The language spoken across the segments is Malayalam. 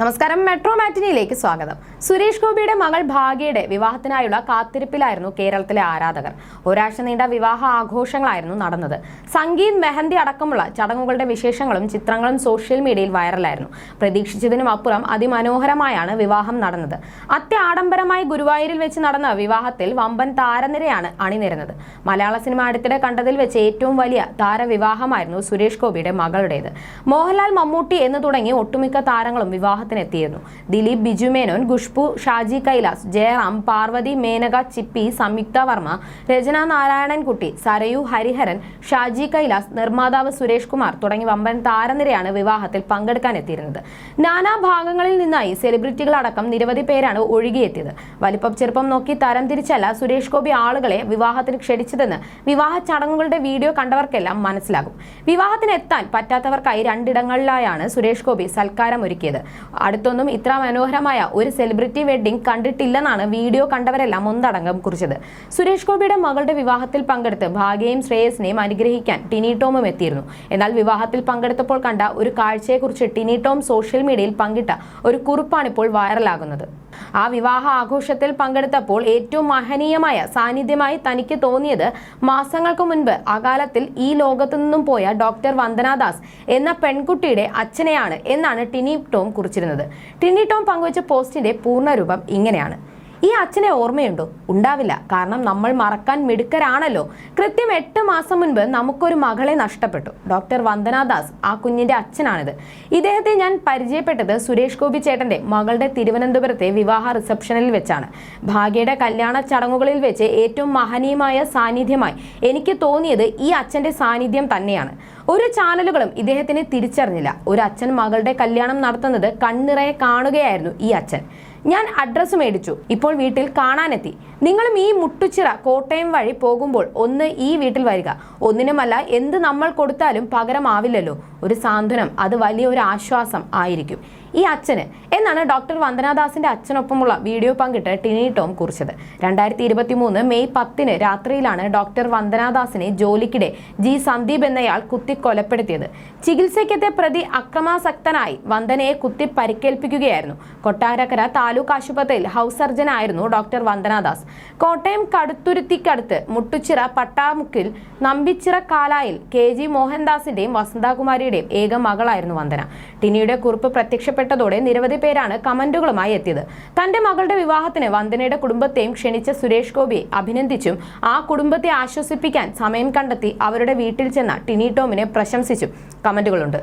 നമസ്കാരം മെട്രോ മാറ്റിനിയിലേക്ക് സ്വാഗതം. സുരേഷ് ഗോപിയുടെ മകൾ ഭാഗ്യയുടെ വിവാഹത്തിനായുള്ള കാത്തിരിപ്പിലായിരുന്നു കേരളത്തിലെ ആരാധകർ. ഒരാഴ്ച നീണ്ട വിവാഹ ആഘോഷങ്ങളായിരുന്നു നടന്നത്. സംഗീത് മെഹന്തി അടക്കമുള്ള ചടങ്ങുകളുടെ വിശേഷങ്ങളും ചിത്രങ്ങളും സോഷ്യൽ മീഡിയയിൽ വൈറലായിരുന്നു. പ്രതീക്ഷിച്ചതിനും അപ്പുറം അതിമനോഹരമായാണ് വിവാഹം നടന്നത്. അത്യാഡംബരമായി ഗുരുവായൂരിൽ വെച്ച് നടന്ന വിവാഹത്തിൽ വമ്പൻ താരനിരയാണ് അണിനിരുന്നത്. മലയാള സിനിമ അടുത്തിടെ കണ്ടതിൽ വെച്ച് ഏറ്റവും വലിയ താരവിവാഹമായിരുന്നു സുരേഷ് ഗോപിയുടെ മകളുടേത്. മോഹൻലാൽ മമ്മൂട്ടി എന്ന് തുടങ്ങി ഒട്ടുമിക്ക താരങ്ങളും വിവാഹത്തിനെത്തിയിരുന്നു ദിലീപ് ബിജു മേനോൻ ഖുഷ്ബു ഷാജി കൈലാസ് ജയറാം പാർവതി മേനക ചിപ്പി സംയുക്ത വർമ്മ രചന നാരായണൻകുട്ടി സരയു ഹരിഹരൻ ഷാജി കൈലാസ് നിർമ്മാതാവ് സുരേഷ് കുമാർ തുടങ്ങി വമ്പൻ താരനിരയാണ് വിവാഹത്തിൽ പങ്കെടുക്കാനെത്തിയിരുന്നത്. നാനാ ഭാഗങ്ങളിൽ നിന്നായി സെലിബ്രിറ്റികളടക്കം നിരവധി പേരാണ് ഒഴുകിയെത്തിയത്. വലിപ്പം ചെറുപ്പം നോക്കി തരം തിരിച്ചല്ല സുരേഷ് ഗോപി ആളുകളെ വിവാഹത്തിന് ക്ഷണിച്ചതെന്ന് വിവാഹ ചടങ്ങുകളുടെ വീഡിയോ കണ്ടവർക്കെല്ലാം മനസ്സിലാകും. വിവാഹത്തിന് എത്താൻ പറ്റാത്തവർക്കായി രണ്ടിടങ്ങളിലായാണ് സുരേഷ് ഗോപി സൽക്കാരം ഒരുക്കിയത് അടുത്തൊന്നും ഇത്ര മനോഹരമായ ഒരു സെലിബ്രിറ്റി വെഡ്ഡിംഗ് കണ്ടിട്ടില്ലെന്നാണ് വീഡിയോ കണ്ടവരെല്ലാം ഒന്നടങ്കം കുറിച്ചത്. സുരേഷ് ഗോപിയുടെ മകളുടെ വിവാഹത്തിൽ പങ്കെടുത്ത് ഭാഗ്യയും ശ്രേയസിനെയും അനുഗ്രഹിക്കാൻ ടിനി ടോമും എത്തിയിരുന്നു. എന്നാൽ വിവാഹത്തിൽ പങ്കെടുത്തപ്പോൾ കണ്ട ഒരു കാഴ്ചയെക്കുറിച്ച് ടിനി ടോം സോഷ്യൽ മീഡിയയിൽ പങ്കിട്ട ഒരു കുറിപ്പാണിപ്പോൾ വൈറലാകുന്നത് ആ വിവാഹ ആഘോഷത്തിൽ പങ്കെടുത്തപ്പോൾ ഏറ്റവും മഹനീയമായ സാന്നിധ്യമായി തനിക്ക് തോന്നിയത് മാസങ്ങൾക്ക് മുൻപ് അകാലത്തിൽ ഈ ലോകത്തു നിന്നും പോയ ഡോക്ടർ വന്ദനാദാസ് എന്ന പെൺകുട്ടിയുടെ അച്ഛനെയാണ് എന്നാണ് ടിനി ടോം കുറിച്ചിരുന്നത്. ടിനി ടോം പങ്കുവച്ച പോസ്റ്റിന്റെ പൂർണരൂപം ഇങ്ങനെയാണ്. ഈ അച്ഛനെ ഓർമ്മയുണ്ടോ? ഉണ്ടാവില്ല. കാരണം നമ്മൾ മറക്കാൻ മിടുക്കരാണല്ലോ. കൃത്യം എട്ട് മാസം മുൻപ് നമുക്കൊരു മകളെ നഷ്ടപ്പെട്ടു. ഡോക്ടർ വന്ദനാദാസ് ആ കുഞ്ഞിന്റെ അച്ഛനാണിത്. ഇദ്ദേഹത്തെ ഞാൻ പരിചയപ്പെട്ടത് സുരേഷ് ഗോപി ചേട്ടന്റെ മകളുടെ തിരുവനന്തപുരത്തെ വിവാഹ റിസപ്ഷനിൽ വെച്ചാണ്. ഭാഗ്യയുടെ കല്യാണ ചടങ്ങുകളിൽ വെച്ച് ഏറ്റവും മഹനീയമായ സാന്നിധ്യമായി എനിക്ക് തോന്നിയത് ഈ അച്ഛന്റെ സാന്നിധ്യം തന്നെയാണ്. ഒരു ചാനലുകളും ഇദ്ദേഹത്തിനെ തിരിച്ചറിഞ്ഞില്ല. ഒരു അച്ഛൻ മകളുടെ കല്യാണം നടത്തുന്നത് കണ്ണിറയെ കാണുകയായിരുന്നു ഈ അച്ഛൻ. ഞാൻ അഡ്രസ്സ് മേടിച്ചു. ഇപ്പോൾ വീട്ടിൽ കാണാനെത്തി. നിങ്ങളും ഈ മുട്ടുച്ചിറ കോട്ടയം വഴി പോകുമ്പോൾ ഒന്ന് ഈ വീട്ടിൽ വരിക. ഒന്നിനുമല്ല എന്ത് നമ്മൾ കൊടുത്താലും പകരമാവില്ലല്ലോ. ഒരു സാന്ത്വനം അത് വലിയ ഒരു ആശ്വാസം ആയിരിക്കും. ഈ അച്ഛന് എന്നാണ് ഡോക്ടർ വന്ദനാദാസിന്റെ അച്ഛനൊപ്പമുള്ള വീഡിയോ പങ്കിട്ട് ടിനി ടോം കുറിച്ചത്. രണ്ടായിരത്തി ഇരുപത്തി മൂന്ന് മെയ് പത്തിന് രാത്രിയിലാണ് ഡോക്ടർ വന്ദനാദാസിനെ ജോലിക്കിടെ ജി സന്ദീപ് എന്നയാൾ കുത്തി കൊലപ്പെടുത്തിയത് ചികിത്സയ്ക്കെത്തിയ പ്രതി അക്രമാസക്തനായി വന്ദനയെ കുത്തി പരിക്കേൽപ്പിക്കുകയായിരുന്നു. കൊട്ടാരക്കര താലൂക്ക് ആശുപത്രിയിൽ ഹൗസ് സർജനായിരുന്നു ഡോക്ടർ വന്ദനാദാസ്. കോട്ടയം കടുത്തുരുത്തിക്കടുത്ത് മുട്ടുച്ചിറ പട്ടാമുക്കിൽ നമ്പിച്ചിറ കാലായിൽ കെ ജി മോഹൻദാസിന്റെയും വസന്തകുമാരിയുടെയും ഏക മകളായിരുന്നു വന്ദന. ടിനിയുടെ കുറിപ്പ് പ്രത്യക്ഷപ്പെട്ടതോടെ നിരവധി പേരാണ് കമന്റുകളുമായി എത്തിയത്. തന്റെ മകളുടെ വിവാഹത്തിന് വന്ദനയുടെ കുടുംബത്തെയും ക്ഷണിച്ച സുരേഷ് ഗോപിയെ അഭിനന്ദിച്ചും ആ കുടുംബത്തെ ആശ്വസിപ്പിക്കാൻ സമയം കണ്ടെത്തി അവരുടെ വീട്ടിൽ ചെന്ന ടിനി ടോമിനെ പ്രശംസിച്ചും കമന്റുകളുണ്ട്.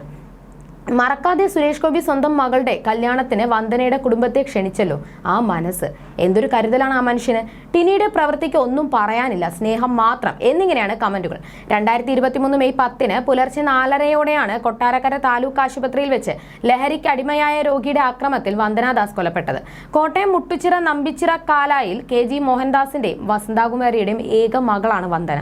മറക്കാതെ സുരേഷ് ഗോപി സ്വന്തം മകളുടെ കല്യാണത്തിന് വന്ദനയുടെ കുടുംബത്തെ ക്ഷണിച്ചല്ലോ. ആ മനസ്സ്. എന്തൊരു കരുതലാണ് ആ മനുഷ്യന്? ടിനിയുടെ പ്രവൃത്തിക്ക് ഒന്നും പറയാനില്ല. സ്നേഹം മാത്രം. എന്നിങ്ങനെയാണ് കമന്റുകൾ. രണ്ടായിരത്തി ഇരുപത്തിമൂന്ന് മെയ് പത്തിന് പുലർച്ചെ നാലരയോടെയാണ് കൊട്ടാരക്കര താലൂക്ക് ആശുപത്രിയിൽ വെച്ച് ലഹരിക്ക് അടിമയായ രോഗിയുടെ ആക്രമത്തിൽ വന്ദനാദാസ് കൊലപ്പെട്ടത്. കോട്ടയം മുട്ടുച്ചിറ നമ്പിച്ചിറ കാലായിൽ കെ ജി മോഹൻദാസിന്റെയും വസന്താകുമാരിയുടെയും ഏക മകളാണ് Vandana.